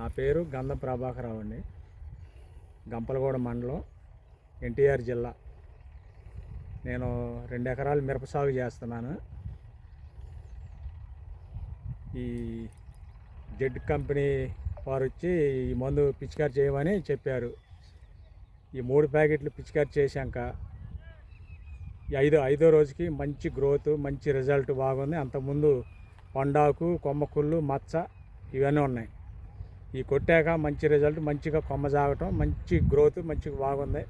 నా పేరు గంధం ప్రభాకరరావు అండి. గంపలగూడ మండలం ఎన్టీఆర్ జిల్లా. నేను రెండు ఎకరాలు మిరప సాగు చేస్తున్నాను. ఈ జెడ్ కంపెనీ వారు వచ్చి ఈ మందు పిచికారి చేయమని చెప్పారు. ఈ మూడు ప్యాకెట్లు పిచికారి చేశాక ఐదో ఐదో రోజుకి మంచి గ్రోత్ మంచి రిజల్ట్ బాగుంది. అంతకుముందు పండాకు కొమ్మ కుళ్ళు మచ్చ ఇవన్నీ ఉన్నాయి. ఈ కొట్టాక మంచి రిజల్ట్ మంచిగా కొమ్మ జాగటం మంచి గ్రోత్ మంచిగా బాగుంది.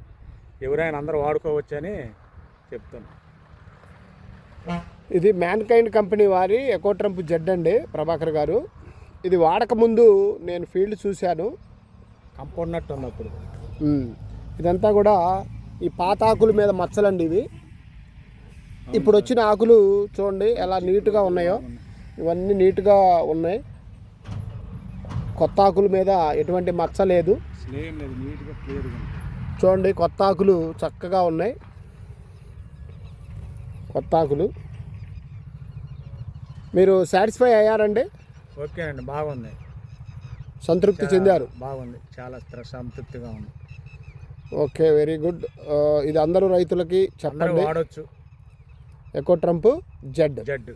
ఎవరైనా అందరూ వాడుకోవచ్చని చెప్తున్నాను ఇది మ్యాన్ కైండ్ కంపెనీ వారి ఎకోట్రంప్ జెడ్ అండి ప్రభాకర్ గారు. ఇది వాడక ముందు నేను ఫీల్డ్ చూశాను. కంపౌండ్ అప్పుడు. ఉమ్. ఇదంతా కూడా ఈ పాత ఆకుల మీద మచ్చలండి ఇవి. ఇప్పుడు వచ్చిన ఆకులు చూడండి ఎలా నీట్గా ఉన్నాయో. ఇవన్నీ నీట్గా ఉన్నాయి. కొత్త ఆకుల మీద ఎటువంటి మచ్చ లేదు. చూడండి కొత్త ఆకులు చక్కగా ఉన్నాయి. కొత్త ఆకులు. మీరు సాటిస్ఫై అయ్యారండి? ఓకేనండి బాగుంది. సంతృప్తి చెందారు. బాగుంది చాలా సంతృప్తిగా ఉంది. ఓకే వెరీ గుడ్ ఇది అందరూ రైతులకి చెప్పండి. వాడొచ్చు. Echo Trump Z జడ్డు